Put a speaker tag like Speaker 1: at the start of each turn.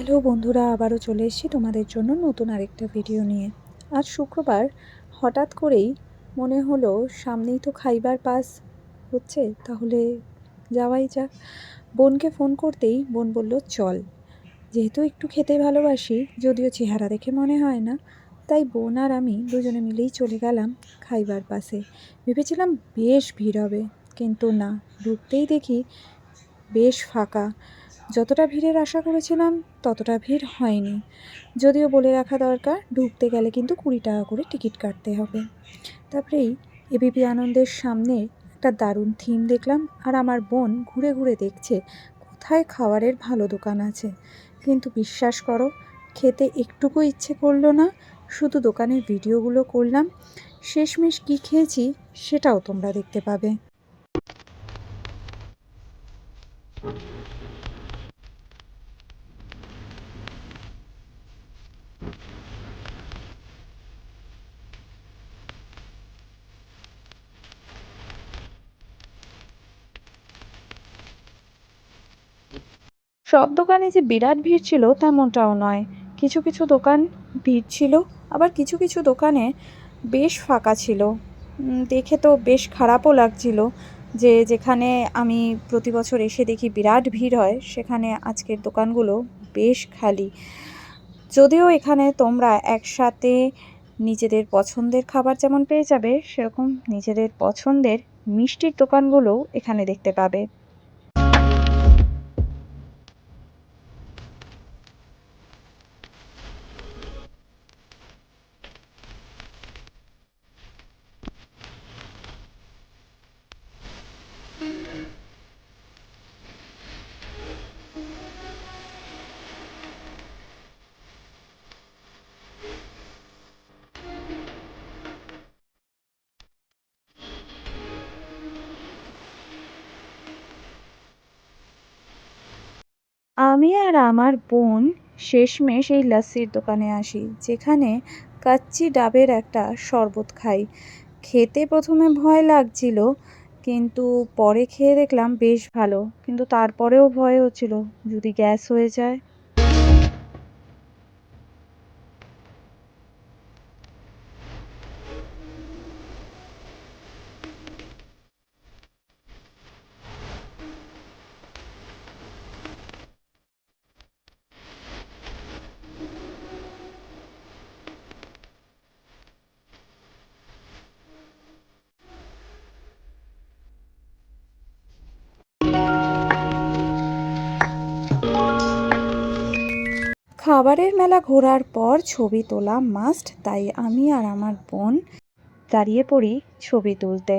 Speaker 1: Hello বন্ধুরা, আবারও চলে এসেছি তোমাদের জন্য নতুন আরেকটা ভিডিও নিয়ে। আজ শুক্রবার, হঠাৎ করেই মনে হলো সামনেই তো খাইবার পাস হচ্ছে, তাহলে যাওয়াই যাক। বোনকে ফোন করতেই বোন বলল, চল। যেহেতু একটু খেতে ভালোবাসি, যদিও চেহারা দেখে মনে হয় না, তাই বোন আর আমি দুজনে মিলেই চলে গেলাম খাইবার পাসে। ভেবেছিলাম বেশ ভিড় হবে, কিন্তু না, ঢুকতেই দেখি বেশ ফাঁকা। যতটা ভিড়ের আশা করেছিলাম, ততটা ভিড় হয়নি। যদিও বলে রাখা দরকার, ঢুকতে গেলে কিন্তু কুড়ি টাকা করে টিকিট কাটতে হবে। তারপরেই এবিপি আনন্দের সামনে একটা দারুণ থিম দেখলাম, আর আমার বোন ঘুরে ঘুরে দেখছে কোথায় খাবারের ভালো দোকান আছে। কিন্তু বিশ্বাস করো, খেতে একটুকু ইচ্ছে করল না, শুধু দোকানের ভিডিওগুলো করলাম, শেষমেশ কী খেয়েছি সেটাও তোমরা দেখতে পাবে। সব দোকানে যে বিরাট ভিড় ছিল তেমনটাও নয়। কিছু কিছু দোকান ভিড় ছিল, আবার কিছু কিছু দোকানে বেশ ফাঁকা ছিল। দেখে তো বেশ খারাপও লাগছিল যে যেখানে আমি প্রতি বছর এসে দেখি বিরাট ভিড় হয়, সেখানে আজকের দোকানগুলো বেশ খালি। যদিও এখানে তোমরা একসাথে নিজেদের পছন্দের খাবার যেমন পেয়ে যাবে, সেরকম নিজেদের পছন্দের মিষ্টির দোকানগুলোও এখানে দেখতে পাবে। আমি আর আমার বোন শেষমেশ এই লস্যির দোকানে আসি, যেখানে কাচ্চি ডাবের একটা শরবত খাই। খেতে প্রথমে ভয় লাগছিল, কিন্তু পরে খেয়ে দেখলাম বেশ ভালো, কিন্তু তারপরেও ভয় হচ্ছিল, যদি গ্যাস হয়ে যায়। খাবারের মেলা ঘোরার পর ছবি তোলা মাস্ট, তাই আমি আর আমার বোন দাঁড়িয়ে পড়ি ছবি তুলতে।